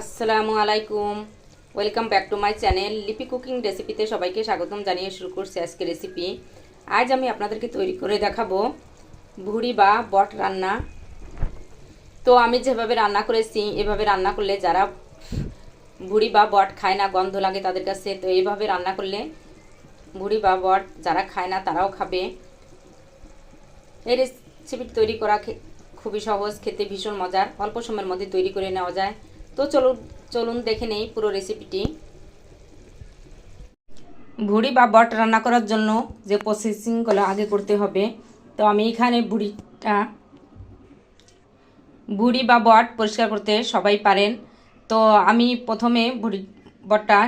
আসসালামু আলাইকুম। Welcome back to my channel Lipi cooking রেসিপিতে সবাইকে স্বাগতম জানিয়ে শুরু করছি আজকে রেসিপি আজ আমি আপনাদেরকে তৈরি করে দেখাবো ভুড়ি বা বট রান্না। তো আমি যেভাবে রান্না করেছি, এভাবে রান্না করলে যারা ভুড়ি বা বট খায় না, গন্ধ লাগে তাদের কাছে, তো এইভাবে রান্না করলে ভুড়ি বা বট যারা খায় না, তারাও খাবে। এই রেসিপি তৈরি করা খুবই সহজ, খেতে ভীষণ মজার। অল্প সময়ের মধ্যে তৈরি করে নেওয়া যায়। তো চলুন চলুন দেখে নেই পুরো রেসিপিটি ভুড়ি বা বট রান্না করার জন্য যে প্রসেসিংগুলো আগে করতে হবে, তো আমি এখানে ভুড়িটা ভুড়ি বা বট পরিষ্কার করতে সবাই পারেন। তো আমি প্রথমে ভুড়ি, বটটা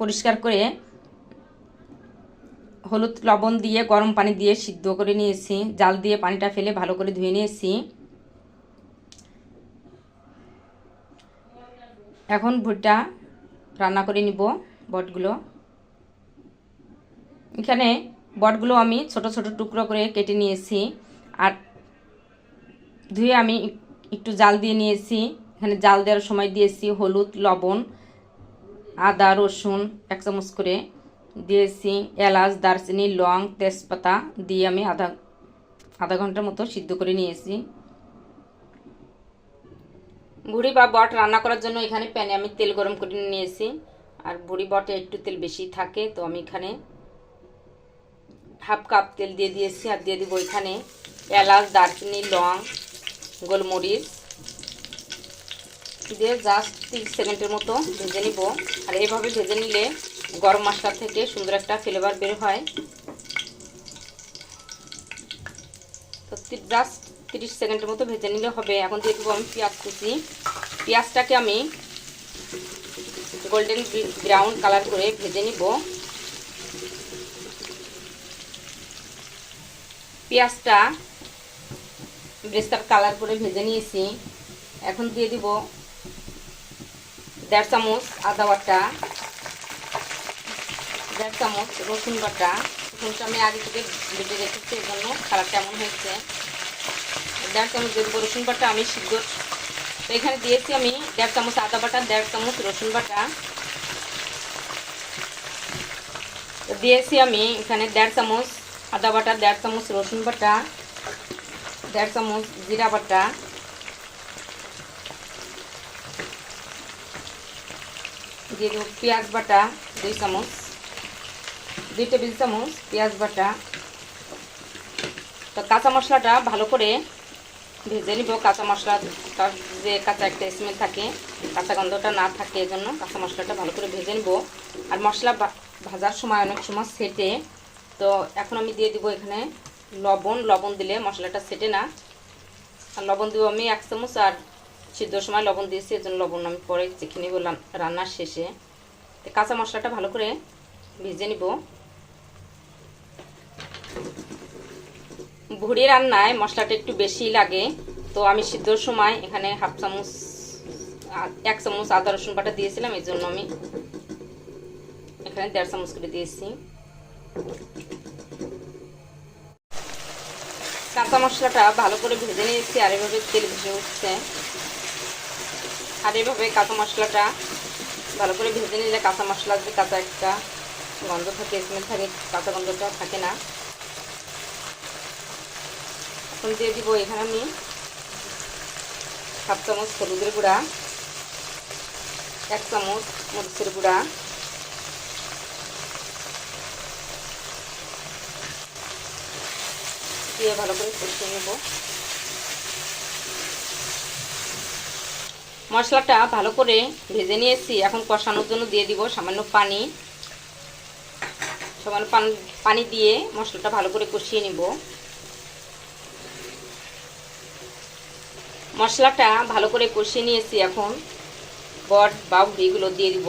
পরিষ্কার করে হলুদ লবণ দিয়ে, গরম পানি দিয়ে সিদ্ধ করে নিয়েছি। জাল দিয়ে পানিটা ফেলে ভালো করে ধুয়ে নিয়েছি। এখন ভুট্টা রান্না করে নিব বটগুলো। এখানে বটগুলো আমি ছোট ছোট টুকরো করে কেটে নিয়েছি আর ধুয়ে আমি একটু জাল দিয়ে নিয়েছি। এখানে জাল দেওয়ার সময় দিয়েছি হলুদ, লবণ, আদা, রসুন এক চামচ করে দিয়েছি, এলাচ, দারচিনি, লং, তেজপাতা দিয়ে আমি আধা আধা ঘণ্টার মতো সিদ্ধ করে নিয়েছি। ভুড়ি বা বট রান্না করার জন্য এখানে প্যানে আমি তেল গরম করে নিয়েছি। আর ভুড়ি বটে একটু তেল বেশি থাকে, তো আমি এখানে হাফ কাপ তেল দিয়ে দিয়েছি। আর দিয়ে দিব এখানে এলাচ, দারচিনি, লং, গোলমরিচ। দিয়ে জাস্ট তিরিশ সেকেন্ডের মতো ভেজে নিব। আর এভাবে ভেজে নিলে গরম মশলা থেকে সুন্দর একটা ফ্লেভার বের হয়। তো জাস্ট তিরিশ সেকেন্ডের মতো ভেজে নিলে হবে। এখন দিয়ে দেবো আমি পেঁয়াজ কুচি। পেঁয়াজটাকে আমি গোল্ডেন ব্রাউন কালার করে ভেজে নিব। পেঁয়াজটা ব্রেস্তার কালার করে ভেজে নিয়েছি। এখন দিয়ে দিব দেড় চামচ আদা বাটা, দেড় চামচ রসুন বাটা। রসুনটা আমি আগে থেকে বেটে রেখেছি এই জন্য কালারটা এমন হয়েছে। দেড় চামচ দেবো রসুন বাটা, আমি সিদ্ধ। তো এখানে দিয়েছি আমি দেড় চামচ আদা বাটা, দেড় চামচ রসুন বাটা। দিয়েছি আমি এখানে দেড় চামচ আদা বাটা, দেড় চামচ রসুন বাটা, দেড় চামচ জিরা বাটা। দিয়ে পেঁয়াজ বাটা, দুই চামচ। দুই টেবিল চামচ পেঁয়াজ বাটা। তো কাঁচা মশলাটা ভালো করে ভেজে নিব, কাঁচা মশলাটার যে কাঁচা একটা স্মেল থাকে, কাঁচা গন্ধটা না থাকে এজন্য কাঁচা মশলাটা ভালো করে ভেজে নিব। আর মশলা ভাজার সময় অনেক সময় সেটে, তো এখন আমি দিয়ে দিব এখানে লবণ। লবণ দিলে মশলাটা সেটে না। আর লবণ দিব আমি এক চামচ, আর সিদ্ধর সময় লবণ দিয়েছি, এজন্য লবণ আমি পরে চেখে নিব রান্নার শেষে। তো কাঁচা মশলাটা ভালো করে ভেজে নিব। ভুড়ি রান্নায় মশলাটা একটু বেশি লাগে। তো আমি সিদ্ধর সময় এখানে হাফ চামচ এক চামচ আদা, রসুন বাটা দিয়েছিলাম এই জন্য আমি এখানে দেড় চামচ করে দিয়েছি। কাঁচা মশলাটা ভালো করে ভেজে নিয়েছি, আর এভাবে তেল ভেজে উঠছে। আর এভাবে কাঁচা মশলাটা ভালো করে ভেজে নিলে কাঁচা মশলা যে কাঁচা একটা গন্ধ থাকে, স্মেল থাকে, কাঁচা গন্ধটা থাকে না। এখন দিয়ে দিব এখানে আমি হাফ চামচ হলুদের গুঁড়া, এক চামচ মরিচের গুঁড়া। দিয়ে ভালো করে কষিয়ে নেব। মশলাটা ভালো করে ভেজে নিয়েছি, এখন কষানোর জন্য দিয়ে দিব সামান্য পানি। সামান্য পানি দিয়ে মশলাটা ভালো করে কষিয়ে নিব। মশলাটা ভালো করে কষিয়ে নিয়েছি এখন। বট বা ভুড়িগুলো দিয়ে দিব।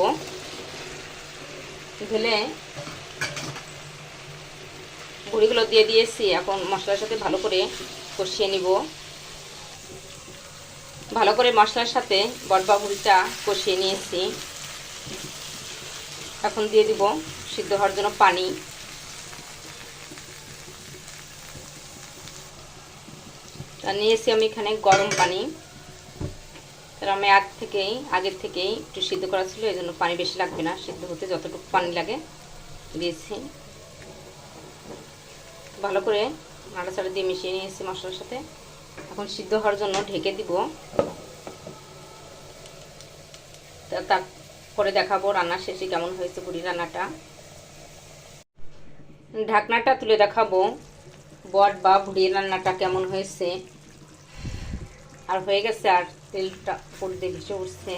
ঢেলে ভুড়িগুলো দিয়ে দিয়েছি। এখন মশলার সাথে ভালো করে কষিয়ে নিব। ভালো করে মশলার সাথে বটবা ভুড়িটা কষিয়ে নিয়েছি। এখন দিয়ে দিব সিদ্ধ হওয়ার জন্য পানি। নিয়েছি আমি এখানে গরম পানি। তার আমি আগ থেকেই, আগের থেকেই একটু সিদ্ধ করা ছিল, এই জন্য পানি বেশি লাগবে না, সিদ্ধ হতে যতটুকু পানি লাগে দিয়েছি। ভালো করে নাড়াচাড়া দিয়ে মিশিয়ে নিয়েছি মশলার সাথে। এখন সিদ্ধ হওয়ার জন্য ঢেকে দিব। তা- তারপরে দেখাবো রান্না শেষে কেমন হয়েছে বুড়ি রান্নাটা। ঢাকনাটা তুলে দেখাবো। বট বা ভুড়ি রান্নাটা কেমন হয়েছে। আর হয়ে গেছে আর তেলটা পড়তে ভেসে উঠছে।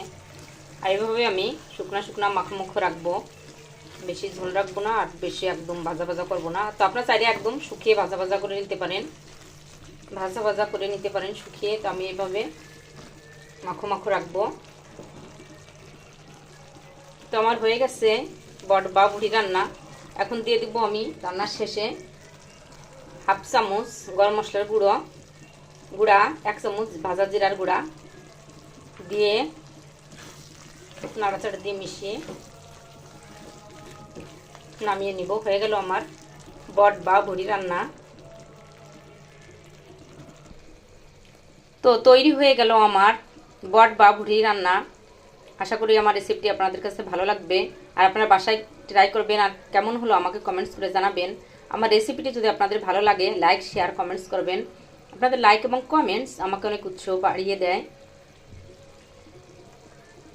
আর এইভাবে আমি শুকনা শুকনা মাখো রাখব। বেশি ঝোল রাখব না আর বেশি একদম ভাজা ভাজা করব না। তো আপনার চাইলে একদম শুকিয়ে ভাজা ভাজা করে নিতে পারেন। ভাজা ভাজা করে নিতে পারেন শুকিয়ে। তো আমি এভাবে মাখো মাখো রাখব। তো আমার হয়ে গেছে বট বা বুড়ি রান্না। এখন দিয়ে দিব আমি রান্নার শেষে হাফ চামচ গরম মশলার গুঁড়ো। গুঁড়া, এক চামচ ভাজা জিরার গুঁড়া দিয়ে নাড়াচাড়া দিয়ে মিশিয়ে নামিয়ে নিব। হয়ে গেল আমার বট বা ভুড়ি রান্না। তো তৈরি হয়ে গেল আমার বট বা ভুড়ি রান্না। আশা করি আমার রেসিপিটি আপনাদের কাছে ভালো লাগবে। আর আপনারা বাসায় ট্রাই করবেন আর কেমন হলো আমাকে কমেন্টস করে জানাবেন। আমার রেসিপিটি যদি আপনাদের ভালো লাগে, লাইক, শেয়ার, কমেন্টস করবেন। আপনাদের লাইক এবং কমেন্টস আমাকে অনেক উৎসাহ বাড়িয়ে দেয়।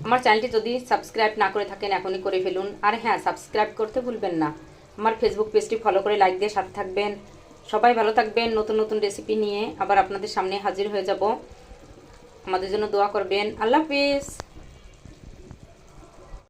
আমার চ্যানেলটি যদি সাবস্ক্রাইব না করে থাকেন, এখনই করে ফেলুন। আর হ্যাঁ সাবস্ক্রাইব করতে ভুলবেন না। আমার ফেসবুক পেজটি ফলো করে লাইক দিয়ে সাথে থাকবেন। সবাই ভালো থাকবেন। নতুন নতুন রেসিপি নিয়ে আবার আপনাদের সামনে হাজির হয়ে যাব। আমাদের জন্য দোয়া করবেন। আল্লাহ হাফিজ।